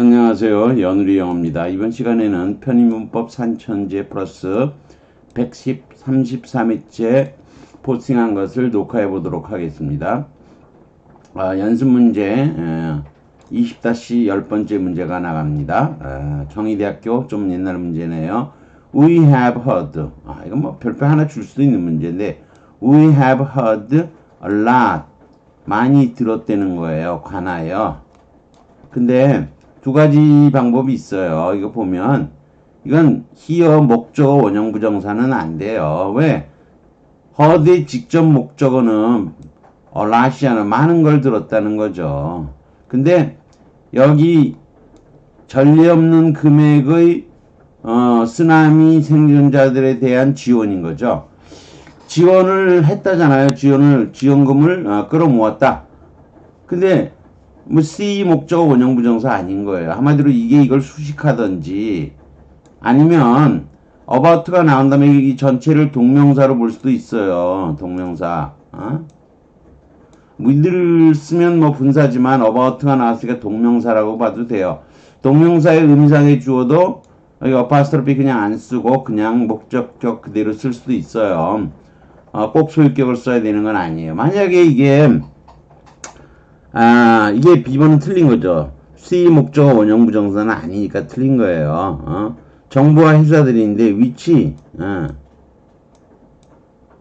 안녕하세요. 연우리 영어입니다. 이번 시간에는 편의문법 산천제 플러스 110, 33회째 포스팅한 것을 녹화해 보도록 하겠습니다. 아, 연습 문제 20-10번째 문제가 나갑니다. 아, 정의대학교 좀 옛날 문제네요. We have heard. 아, 이건 뭐 별표 하나 줄 수도 있는 문제인데 We have heard a lot. 많이 들었다는 거예요. 관하여. 근데 두 가지 방법이 있어요. 이거 보면 이건 히어 목적어 원형 부정사는 안 돼요. 왜? 허드의 직접 목적어는 어, 라시아는 많은 걸 들었다는 거죠. 근데 여기 전례 없는 금액의 어, 쓰나미 생존자들에 대한 지원인 거죠. 지원을 했다잖아요. 지원을 지원금을 어, 끌어모았다. 근데 뭐 C 목적어 원형 부정사 아닌 거예요. 한마디로 이게 이걸 수식하든지 아니면 about가 나온 다음에 이 전체를 동명사로 볼 수도 있어요. 동명사. 어? 위를 쓰면 뭐 분사지만 about가 나왔으니까 동명사라고 봐도 돼요. 동명사의 의미상의 주어도 여기 어파스트로피 그냥 안 쓰고 그냥 목적격 그대로 쓸 수도 있어요. 어, 꼭 소유격을 써야 되는 건 아니에요. 만약에 이게 아, 이게 B번은 틀린 거죠. C 목적어 원형 부정사는 아니니까 틀린 거예요. 어? 정보와 회사들인데 위치, 어.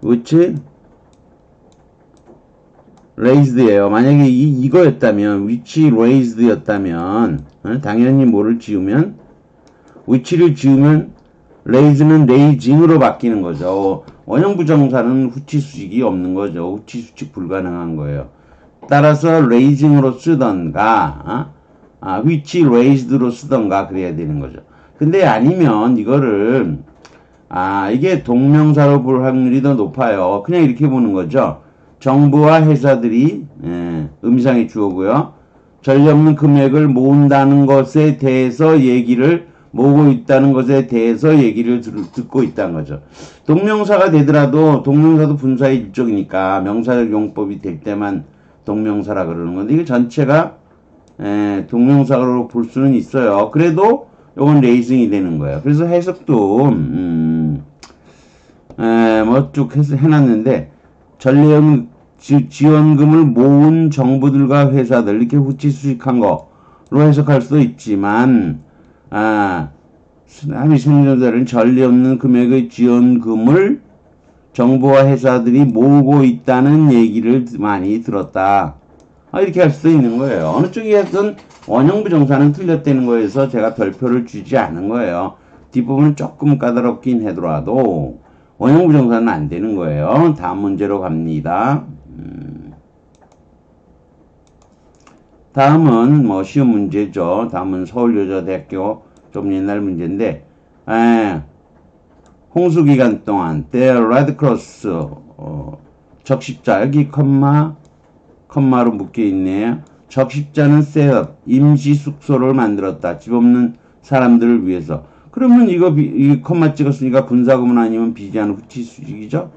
which raised예요. 만약에 이 이거였다면 which raised였다면 어? 당연히 뭐를 지우면 which를 지우면 raise는 raising으로 바뀌는 거죠. 원형 부정사는 후치 수식이 없는 거죠. 후치 수식 불가능한 거예요. 따라서 raising으로 쓰던가, 어? 아, which raised로 쓰던가 그래야 되는 거죠. 근데 아니면 이거를 아, 이게 동명사로 볼 확률이 더 높아요. 그냥 이렇게 보는 거죠. 정부와 회사들이 예, 음상의 주어고요. 없는 금액을 모은다는 것에 대해서 얘기를 모으고 있다는 것에 대해서 얘기를 들, 듣고 있다는 거죠. 동명사가 되더라도 동명사도 분사의 일종이니까 명사적 용법이 될 때만 동명사라 그러는 건데 이게 전체가 에, 동명사로 볼 수는 있어요. 그래도 이건 레이싱이 되는 거예요. 그래서 해석도 음, 뭐쭉 해놨는데 전례형 지원금을 모은 정부들과 회사들 이렇게 후치 수식한 거로 해석할 수도 있지만 아, 쓰나미 생존자는 전례 없는 금액의 지원금을 정부와 회사들이 모으고 있다는 얘기를 많이 들었다. 아, 이렇게 할 수도 있는 거예요. 어느 쪽이든 원형부 정사는 틀렸다는 거에서 제가 별표를 주지 않은 거예요. 뒷부분은 조금 까다롭긴 하더라도 원형부 정사는 안 되는 거예요. 다음 문제로 갑니다. 음. 다음은 뭐 쉬운 문제죠. 다음은 서울여자대학교 좀 옛날 문제인데 에, 홍수 기간 동안 Red Cross 어, 적십자 여기 컴마 컴마로 묶여 있네요. 적십자는 셋업 임시 숙소를 만들었다. 집 없는 사람들을 위해서. 그러면 이거 비, 이 컴마 찍었으니까 분사구문 아니면 비지한 후치 수직이죠.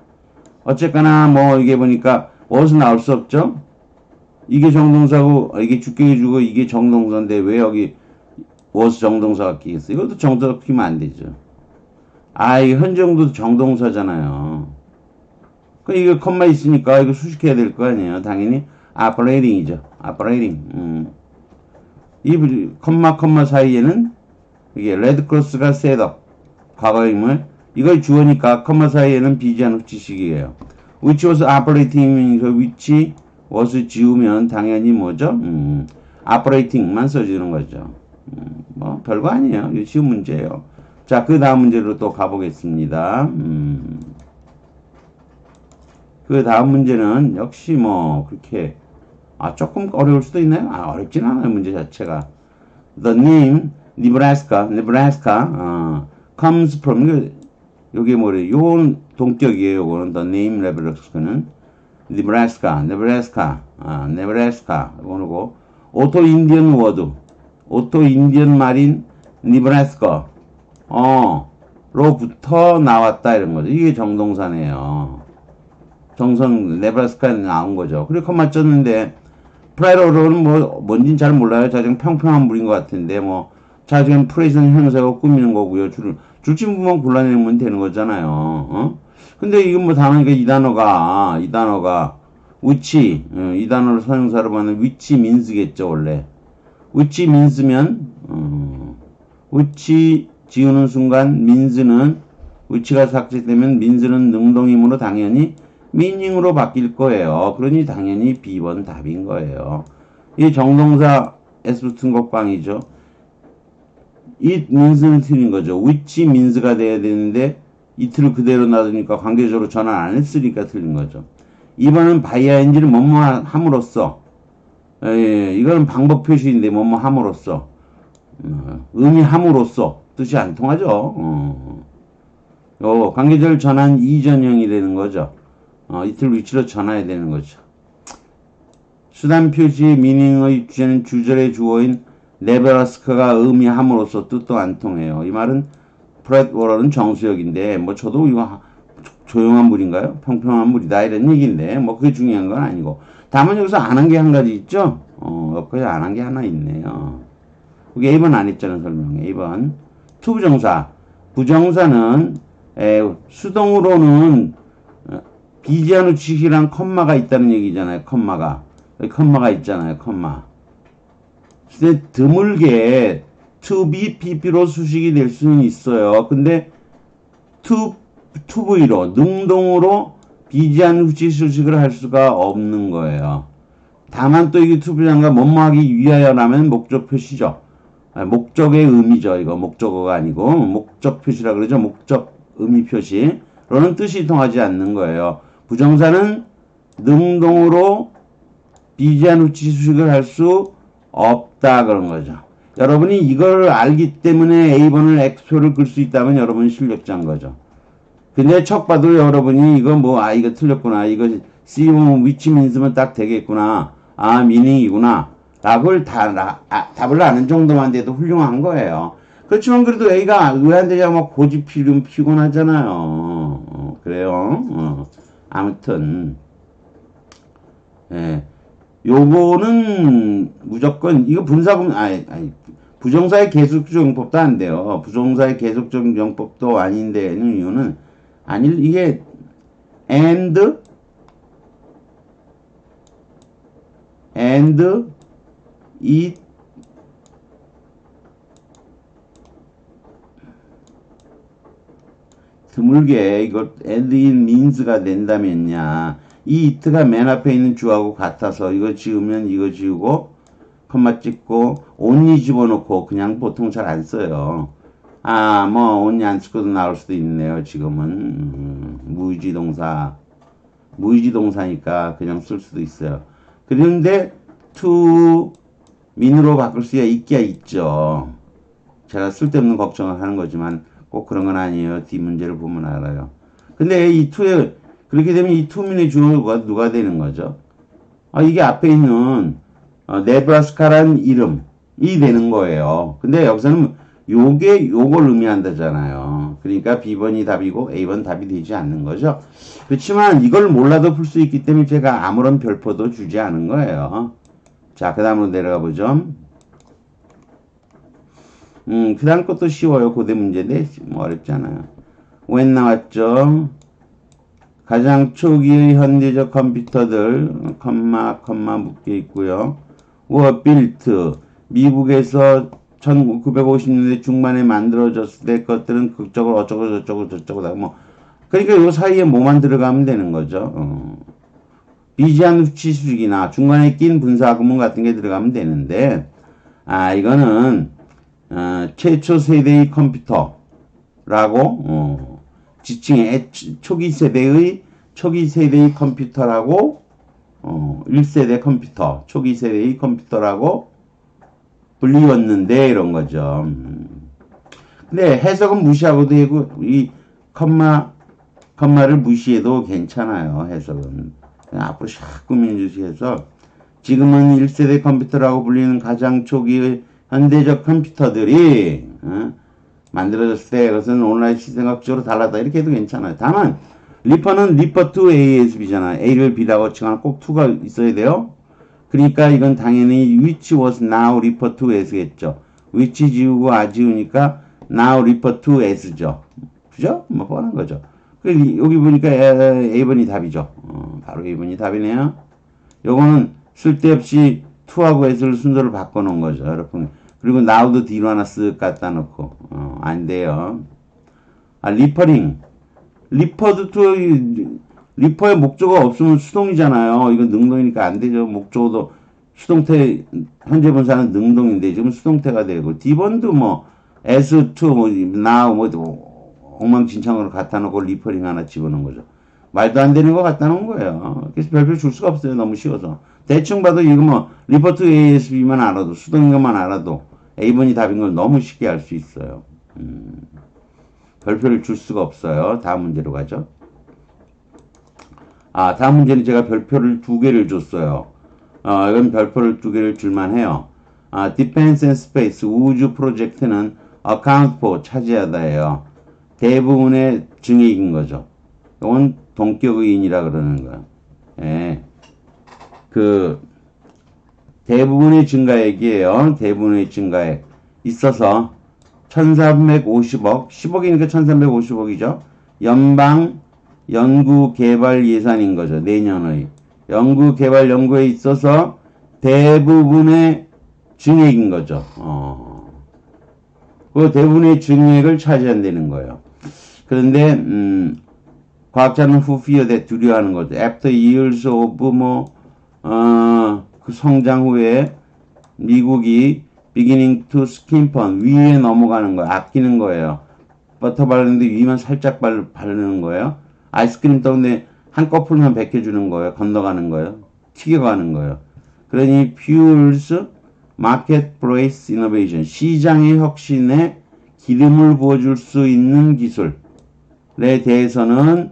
어쨌거나 뭐 이게 보니까 어디서 나올 수 없죠. 이게 정동사고 이게 주격이 주고 이게 정동사인데 왜 여기 워스 정동사가 끼겠어? 이것도 정동사 끼면 안 되죠. 아, 이 현정도 정동사잖아요. 그 이거 컴마 있으니까 이거 수식해야 될 거 아니에요. 당연히 operating이죠. operating. 음. 이 컴마 컴마 사이에는 이게 레드크로스가 셋업 과거임을 이걸 주어니까 컴마 사이에는 비지한 후치식이에요. which was operating 그 which was 지우면 당연히 뭐죠? 음, operating만 써주는 거죠. 음, 뭐 별거 아니에요. 이거 쉬운 문제예요. 자, 그 다음 문제로 또 가보겠습니다. 음. 그 다음 문제는 역시 뭐 그렇게 아 조금 어려울 수도 있나요? 아 어렵진 않아요 문제 자체가. The name Nebraska, Nebraska 어, comes from 요게 뭐래? 요건 동격이에요. 요거는 the name Nebraska는 Nebraska, Nebraska, 아, Nebraska 이거고 오토 인디언 워드, 오토 인디언 말인 Nebraska 어 로부터 나왔다 이런 거죠. 이게 정동사네요. 정성 네브라스카에 나온 거죠. 그리고 컴마 쪘는데 프라이어로는 뭐 뭔진 잘 몰라요. 자정 평평한 물인 것 같은데 뭐 자정 프레이즈는 형사가 꾸미는 거고요. 줄 줄임말만 골라내면 되는 거잖아요. 어? 근데 이건 뭐 단어니까 이 단어가 이 단어가 which 어, 이 단어를 사용사로 받는 which means겠죠 원래. which means면 어, which 지우는 순간 means는 which가 삭제되면 means는 능동이므로 당연히 meaning으로 바뀔 거예요. 그러니 당연히 B번 답인 거예요. 이 정동사 S 붙은 것방이죠. it means는 틀린 거죠. which means가 돼야 되는데 이틀을 그대로 놔두니까 관계적으로 전환 안 했으니까 틀린 거죠. 2번은 바이아인지를 뭐뭐 함으로써 예, 이거는 방법 표시인데 뭐뭐 함으로써 어, 의미함으로써 뜻이 안 통하죠. 어. 요 관계절 전환 이전형이 되는 거죠. 어, 이틀 위치로 전환해야 되는 거죠. 수단 표시의 미닝의 주제는 주절의 주어인 네브라스카가 의미함으로써 뜻도 안 통해요. 이 말은 프렛 워럴은 정수역인데 뭐 저도 이거 하- 조용한 물인가요? 평평한 물이다 이런 얘기인데 뭐 그게 중요한 건 아니고 다만 여기서 안 한 게 한 가지 있죠? 어, 여기까지 안한 게 하나 있네요. 그게 1번 안 했잖아 설명에 2번 투부정사 부정사는 에, 수동으로는 어, 비지한 우측이랑 컴마가 있다는 얘기잖아요 컴마가 컴마가 있잖아요 컴마 근데 드물게 to be pp로 수식이 될 수는 있어요 근데 to 투부위로 능동으로 비지한 후치 수식을 할 수가 없는 거예요. 다만 또 이게 투부장과 뭐뭐하기 위하여라면 목적 표시죠. 아, 목적의 의미죠. 이거 목적어가 아니고 목적 표시라 그러죠. 목적 의미 표시로는 뜻이 통하지 않는 거예요. 부정사는 능동으로 비지한 후치 수식을 할 수 없다 그런 거죠. 여러분이 이걸 알기 때문에 A번을 X표를 끌수 있다면 여러분 실력자인 거죠. 근데 척 봐도 여러분이 이거 뭐, 아, 이거 틀렸구나. 이거 C면 위치 민스면 딱 되겠구나. 아, 미닝이구나. 답을 다, 나- 아, 답을 아는 정도만 돼도 훌륭한 거예요. 그렇지만 그래도 안 되냐, 막 고집 피면 피곤하잖아요. 어, 그래요. 어. 아무튼. 예. 요거는 무조건, 이거 분사금, 아니, 아니, 부정사의 계속적 용법도 안 돼요. 부정사의 계속적 용법도 아닌데, 는 이유는, 아니, 이게, and, and, it, 드물게 and it means가 된다면야 이 it가 맨 앞에 있는 주하고 같아서 이거 지우면 이거 지우고 컴마 찍고 only 집어넣고 그냥 보통 잘 안 써요. 아, 뭐 only 안 쓰고도 나올 수도 있네요. 지금은 음, 무의지 동사 무의지 동사니까 그냥 쓸 수도 있어요. 그런데 to 민으로 바꿀 수가 있기야 있죠. 제가 쓸데없는 걱정을 하는 거지만 꼭 그런 건 아니에요. 뒤 문제를 보면 알아요. 근데 이 to에 그렇게 되면 이 투민의 주어가 누가 되는 거죠? 아, 이게 앞에 있는 어, 네브라스카란 이름이 되는 거예요. 근데 여기서는 요게 요걸 의미한다잖아요. 그러니까 B번이 답이고 A번 답이 되지 않는 거죠. 그렇지만 이걸 몰라도 풀 수 있기 때문에 제가 아무런 별표도 주지 않은 거예요. 자, 그 다음으로 내려가 보죠. 음, 그 다음 것도 쉬워요. 고대 문제인데, 뭐 어렵지 않아요. 웬 나왔죠? 가장 초기의 현대적 컴퓨터들, 컴마, 컴마 묶여 있고요. were built. 미국에서 1950년대 중반에 만들어졌을 때 것들은 극적으로 어쩌고 저쩌고 저쩌고 다. 뭐, 그러니까 요 사이에 뭐만 들어가면 되는 거죠. 어. 비지한 수치 수직이나 중간에 낀 분사 구문 같은 게 들어가면 되는데, 아, 이거는, 어, 최초 세대의 컴퓨터라고, 어, 지칭해, 초기 세대의, 초기 세대의 컴퓨터라고, 어, 1세대 컴퓨터, 초기 세대의 컴퓨터라고 불리웠는데, 이런 거죠. 음. 근데 해석은 무시하고도 되고, 이, 컴마, 컴마를 무시해도 괜찮아요, 해석은. 그냥 앞으로 샥 꾸며주셔서, 지금은 1세대 컴퓨터라고 불리는 가장 초기의 현대적 컴퓨터들이, 어, 만들어졌을 때 그것은 온라인 시스템학적으로 달랐다. 이렇게 해도 괜찮아요. 다만, 리퍼는 리퍼 to ASB잖아. A를 B라고 칭하면 꼭 2가 있어야 돼요. 그러니까 이건 당연히 which was now referred to as겠죠. which 지우고 아 지우니까 now referred to as죠. 그죠? 뭐 뻔한 거죠. 그 여기 보니까 에- A번이 답이죠. 어, 바로 A번이 답이네요. 요거는 쓸데없이 to하고 as를 순서를 바꿔놓은 거죠, 여러분. 그리고 now도 뒤로 하나 쓱 갖다 놓고 어, 안 돼요. 아 리퍼링 리퍼드 투 리퍼의 목적어 없으면 수동이잖아요. 이건 능동이니까 안 되죠. 목적어도 수동태 현재 분사는 능동인데 지금 수동태가 되고 디번도 뭐 as to 뭐 now 뭐 엉망진창으로 갖다 놓고 리퍼링 하나 집어넣은 거죠. 말도 안 되는 거 갖다 놓은 거예요. 그래서 별표 줄 수가 없어요. 너무 쉬워서. 대충 봐도 이거 뭐 리퍼트 ASB만 알아도 수동인 것만 알아도 A번이 답인 걸 너무 쉽게 알 수 있어요. 음, 별표를 줄 수가 없어요. 다음 문제로 가죠. 아, 다음 문제는 제가 별표를 두 개를 줬어요. 어, 이건 별표를 두 개를 줄만 해요. 아, Defense and Space 우주 프로젝트는 account for 차지하다예요. 대부분의 증액인 거죠. 이건 동격의인이라 그러는 거예요. 예. 그 대부분의 증가액이에요. 대부분의 증가액 있어서 1350억, 10억이니까 1350억이죠. 연방 연구 개발 예산인 거죠. 내년의 연구 개발 연구에 있어서 대부분의 증액인 거죠. 어. 그 대부분의 증액을 차지한다는 거예요. 그런데 음, 과학자는 who fear that 두려워하는 거죠. After years of 뭐 어, 그 성장 후에 미국이 beginning to skimp on 위에 넘어가는 거예요. 아끼는 거예요. 버터 바르는데 위만 살짝 발, 바르는 거예요. 아이스크림 떠는데 한꺼풀만 벗겨주는 거예요. 건너가는 거예요. 튀겨가는 거예요. 그러니 fuels marketplace innovation 시장의 혁신에 기름을 부어줄 수 있는 기술 에 대해서는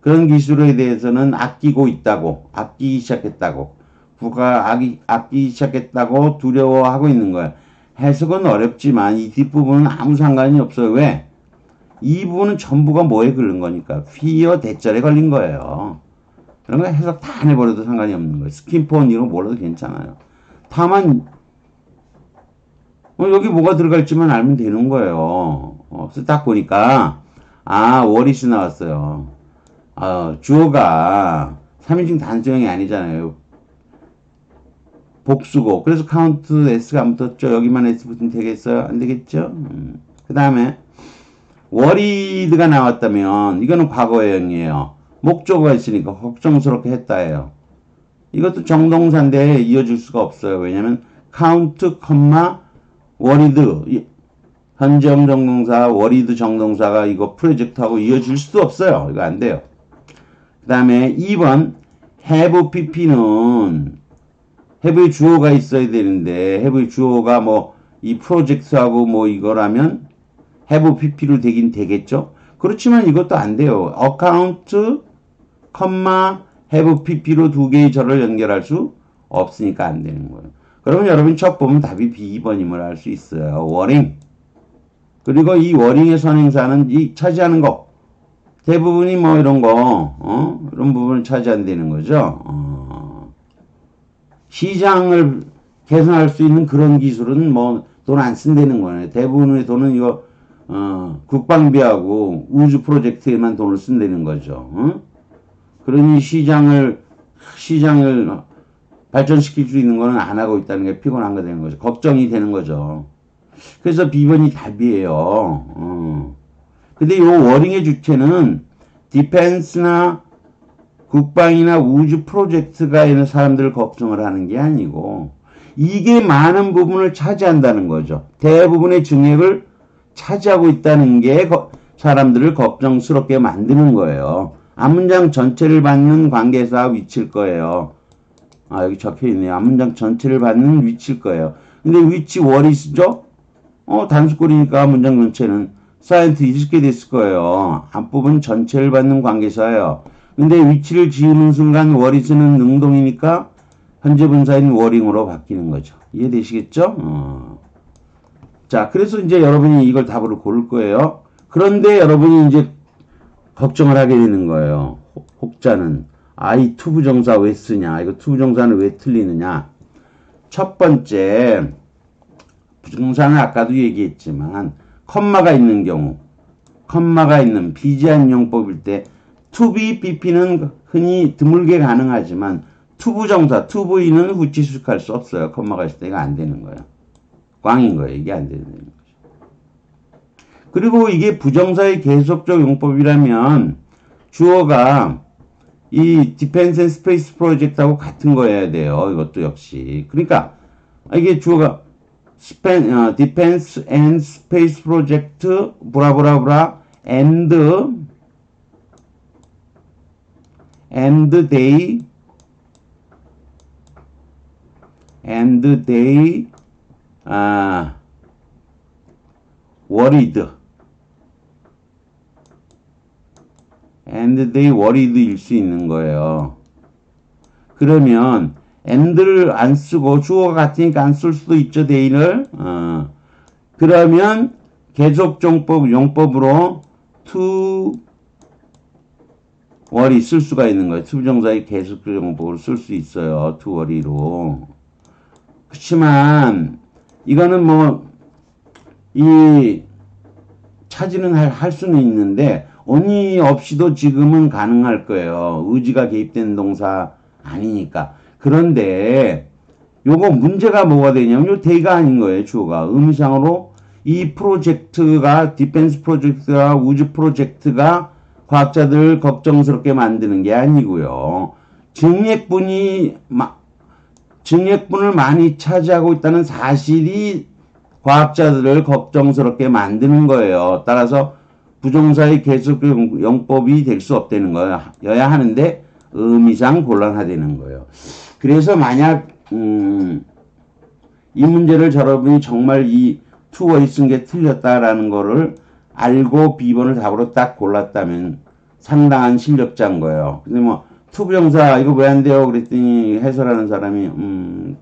그런 기술에 대해서는 아끼고 있다고 아끼기 시작했다고 국가 아기, 아끼기 시작했다고 두려워하고 있는 거예요. 해석은 어렵지만 이 뒷부분은 아무 상관이 없어요. 왜? 이 부분은 전부가 뭐에 걸린 거니까 피어 대절에 걸린 거예요. 그런 거 해석 다 안 해버려도 상관이 없는 거예요. 스킨폰 이런 거 몰라도 괜찮아요. 다만 어, 여기 뭐가 들어갈지만 알면 되는 거예요. 어, 딱 보니까 아 워리스 나왔어요. 어, 주어가 3인칭 단수형이 아니잖아요. 복수고 그래서 카운트 S가 안 붙었죠. 여기만 S 붙으면 되겠어요? 안 되겠죠? 음. 그 다음에 워리드가 나왔다면 이거는 과거형이에요. 목적어가 있으니까 걱정스럽게 했다예요. 이것도 정동사인데 이어줄 수가 없어요. 왜냐면 count, 워리드 현재형 정동사, 워리드 정동사가 이거 프로젝트하고 이어질 수도 없어요. 이거 안 돼요. 그 다음에 2번 have pp는 have의 주어가 있어야 되는데 have의 주어가 뭐 이 프로젝트하고 뭐 이거라면 have pp로 되긴 되겠죠. 그렇지만 이것도 안 돼요. account, have pp로 두 개의 절을 연결할 수 없으니까 안 되는 거예요. 그러면 여러분 첫 보면 답이 B2번임을 알 수 있어요. 워링. 그리고 이 워링의 선행사는 이 차지하는 거. 대부분이 뭐 이런 거, 어? 이런 부분을 차지한다는 거죠. 어. 시장을 개선할 수 있는 그런 기술은 뭐 돈 안 쓴다는 거예요. 대부분의 돈은 이거 어, 국방비하고 우주 프로젝트에만 돈을 쓴다는 거죠. 어? 그러니 시장을 시장을 발전시킬 수 있는 거는 안 하고 있다는 게 피곤한 거 되는 거죠. 걱정이 되는 거죠. 그래서 B번이 답이에요. 어. 근데 이 워링의 주체는 디펜스나 국방이나 우주 프로젝트가 있는 사람들 걱정을 하는 게 아니고 이게 많은 부분을 차지한다는 거죠. 대부분의 증액을 차지하고 있다는 게 거- 사람들을 걱정스럽게 만드는 거예요. 앞문장 전체를 받는 관계사 위치일 거예요. 아, 여기 적혀 있네요. 앞문장 전체를 받는 위치일 거예요. 근데 위치 월이죠? 어, 단수꼴이니까 문장 전체는 사이언트 이렇게 됐을 거예요. 앞부분 전체를 받는 관계사예요. 근데 위치를 지우는 순간 월이스는 능동이니까 현재 분사인 워링으로 바뀌는 거죠. 이해되시겠죠? 어. 자, 그래서 이제 여러분이 이걸 답으로 고를 거예요. 그런데 여러분이 이제 걱정을 하게 되는 거예요. 혹- 혹자는 아, 이 투부정사 왜 쓰냐? 이거 투부정사는 왜 틀리느냐? 첫 번째 부정사는 아까도 얘기했지만 컴마가 있는 경우 컴마가 있는 비제한 용법일 때 be, BP는 흔히 드물게 가능하지만 투부 정사, 투부인은 후치수식할 수 없어요. 컴마가 있을 때가 안 되는 거예요. 꽝인 거예요. 이게 안 되는 거죠. 그리고 이게 부정사의 계속적 용법이라면 주어가 이 디펜스 앤 스페이스 프로젝트하고 같은 거여야 돼요. 이것도 역시. 그러니까 이게 주어가 스펜, 어, 디펜스 앤 스페이스 프로젝트 브라브라브라 and and they and they 아 worried and they worried일 수 있는 거예요. 그러면 and를 안 쓰고 주어가 같으니까 안 쓸 수도 있죠, they를. 어. 그러면 계속정법 용법으로 to worry 쓸 수가 있는 거예요. 투부정사의 계속정법으로 쓸 수 있어요. worry로. 그렇지만 이거는 뭐 이 차지는 할, 할 수는 있는데 언니 없이도 지금은 가능할 거예요. 의지가 개입된 동사 아니니까. 그런데 요거 문제가 뭐가 되냐면 요 대가 아닌 거예요. 주어가 의미상으로 이 프로젝트가 디펜스 프로젝트가 우주 프로젝트가 과학자들 걱정스럽게 만드는 게 아니고요. 증액분이 마, 증액분을 많이 차지하고 있다는 사실이 과학자들을 걱정스럽게 만드는 거예요. 따라서 부정사의 계속 용법이 될 수 없다는 거여야 하는데 의미상 곤란하다는 거예요. 그래서 만약 음, 이 문제를 여러분이 정말 이 투어이 쓴게 틀렸다라는 거를 알고 B번을 답으로 딱 골랐다면 상당한 실력자인 거예요. 근데 뭐 투부정사 이거 왜 안 돼요? 그랬더니 해설하는 사람이 음,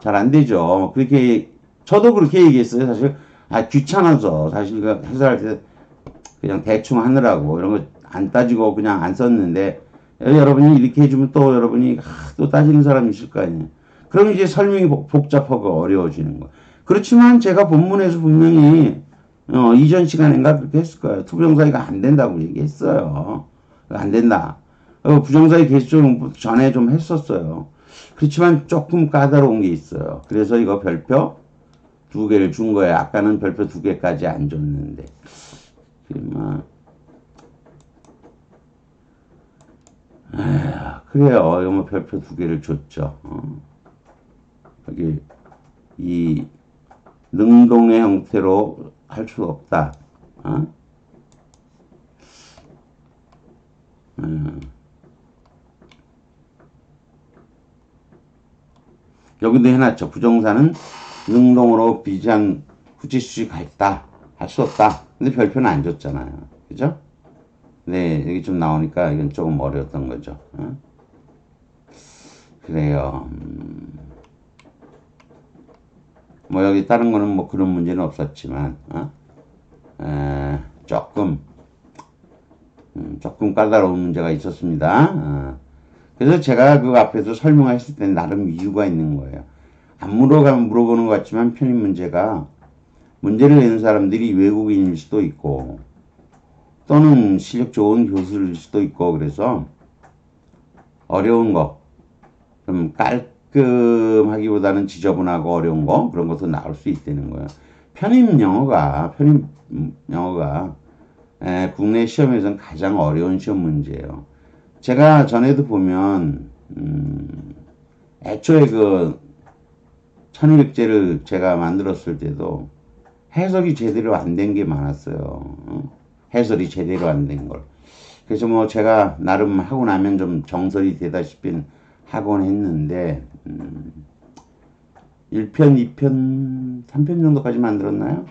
잘 안 되죠. 그렇게 저도 그렇게 얘기했어요. 사실 아 귀찮아서 사실 그 해설할 때 그냥 대충 하느라고 이런 거 안 따지고 그냥 안 썼는데 여러분이 이렇게 해주면 또 여러분이 아, 또 따지는 사람이 있을 거 아니에요. 그럼 이제 설명이 복- 복잡하고 어려워지는 거. 그렇지만 제가 본문에서 분명히 어, 이전 시간인가 그렇게 했을 거예요. 투부정사가 안 된다고 얘기했어요. 안 된다. 어, 부정사의 개수적 전에 좀 했었어요. 그렇지만 조금 까다로운 게 있어요. 그래서 이거 별표 두 개를 준 거예요. 아까는 별표 두 개까지 안 줬는데. 그만. 아, 그래요. 뭐 별표 두 개를 줬죠. 어. 여기 이 능동의 형태로 할수 없다. 어? 음. 여기도 해놨죠. 부정사는 능동으로 비장 후지수식 가 있다. 할 수 없다. 근데 별표는 안 줬잖아요. 그죠? 네, 여기 좀 나오니까 이건 조금 어려웠던 거죠. 어? 그래요. 음. 뭐 여기 다른 거는 뭐 그런 문제는 없었지만 어? 에, 조금 음, 조금 까다로운 문제가 있었습니다. 어. 그래서 제가 그 앞에서 설명했을 때 나름 이유가 있는 거예요. 안 물어가면 물어보는 것 같지만 편입 문제가 문제를 내는 사람들이 외국인일 수도 있고 또는 실력 좋은 교수일 수도 있고 그래서 어려운 거 좀 깔끔하기보다는 지저분하고 어려운 거 그런 것도 나올 수 있다는 거예요. 편입 영어가 편입 영어가 에, 국내 시험에서는 가장 어려운 시험 문제예요. 제가 전에도 보면 음, 애초에 그 천일백제를 제가 만들었을 때도 해석이 제대로 안 된 게 많았어요. 어? 해설이 제대로 안 된 걸. 그래서 뭐 제가 나름 하고 나면 좀 정설이 되다시피 하곤 했는데 음, 1편, 2편, 3편 정도까지 만들었나요?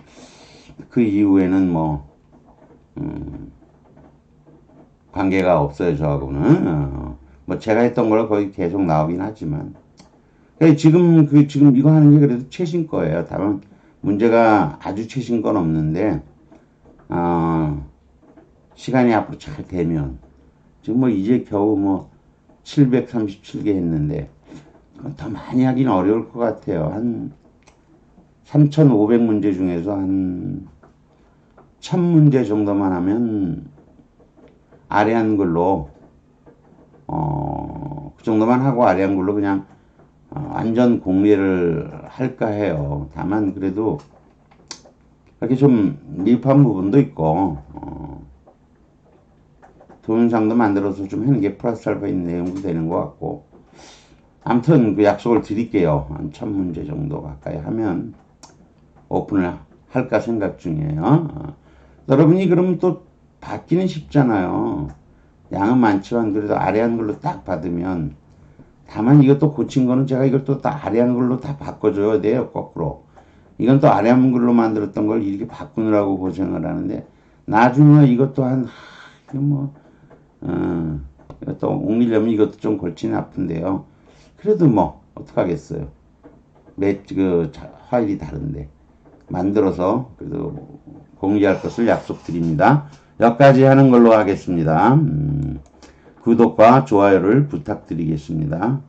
그 이후에는 뭐 음, 관계가 없어요 저하고는 어, 뭐 제가 했던 걸 거의 계속 나오긴 하지만 그러니까 지금 그 지금 이거 하는 게 그래도 최신 거예요. 다만 문제가 아주 최신 건 없는데 어, 시간이 앞으로 잘 되면 지금 뭐 이제 겨우 뭐 737개 했는데 더 많이 하긴 어려울 것 같아요. 한 3,500문제 중에서 한 1,000문제 정도만 하면 아래 한글로 어, 그 정도만 하고 아래 한글로 그냥 어, 완전 공리를 할까 해요. 다만 그래도 이렇게 좀 미흡한 부분도 있고 어, 동영상도 만들어서 좀 하는 게 플러스 알파 있는 내용도 되는 것 같고 아무튼 그 약속을 드릴게요. 한 천 문제 정도 가까이 하면 오픈을 할까 생각 중이에요. 어. 여러분이 그러면 또 받기는 쉽잖아요. 양은 많지만 그래도 아래 한글로 딱 받으면 다만 이것도 고친 거는 제가 이걸 또 다 아래 한글로 다 바꿔줘야 돼요. 거꾸로. 이건 또 아래 한글로 만들었던 걸 이렇게 바꾸느라고 고생을 하는데 나중에 이것도 한 하, 이거 뭐 어, 이것도 옮기려면 이것도 좀 골치는 아픈데요. 그래도 뭐 어떡하겠어요. 매그 화일이 다른데 만들어서 그래도 공개할 것을 약속드립니다. 여기까지 하는 걸로 하겠습니다. 음, 구독과 좋아요를 부탁드리겠습니다.